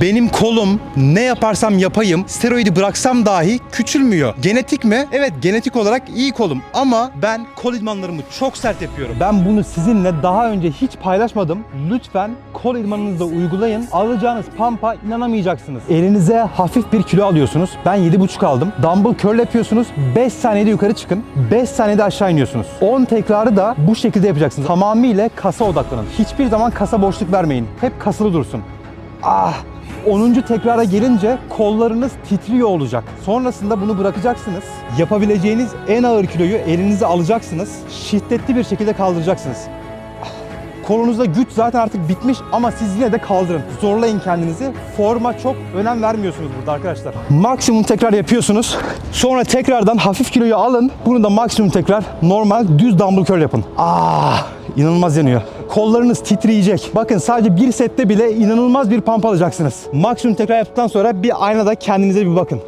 Benim kolum ne yaparsam yapayım steroidi bıraksam dahi küçülmüyor. Genetik mi? Evet genetik olarak iyi kolum ama ben kol idmanlarımı çok sert yapıyorum. Ben bunu sizinle daha önce hiç paylaşmadım. Lütfen kol idmanınızda uygulayın. Alacağınız pampa inanamayacaksınız. Elinize hafif bir kilo alıyorsunuz. Ben 7,5 aldım. Dumbbell curl yapıyorsunuz. 5 saniyede yukarı çıkın. 5 saniyede aşağı iniyorsunuz. 10 tekrarı da bu şekilde yapacaksınız. Tamamıyla kasa odaklanın. Hiçbir zaman kasa boşluk vermeyin. Hep kasılı dursun. Ah! 10. tekrara gelince kollarınız titriyor olacak. Sonrasında bunu bırakacaksınız. Yapabileceğiniz en ağır kiloyu elinize alacaksınız. Şiddetli bir şekilde kaldıracaksınız. Kolunuzda güç zaten artık bitmiş ama siz yine de kaldırın. Zorlayın kendinizi. Forma çok önem vermiyorsunuz burada arkadaşlar. Maksimum tekrar yapıyorsunuz. Sonra tekrardan hafif kiloyu alın. Bunu da maksimum tekrar normal düz dumbbell curl yapın. Ah! inanılmaz yanıyor. Kollarınız titreyecek. Bakın sadece bir sette bile inanılmaz bir pump alacaksınız. Maksimum tekrar yaptıktan sonra bir aynada kendinize bir bakın.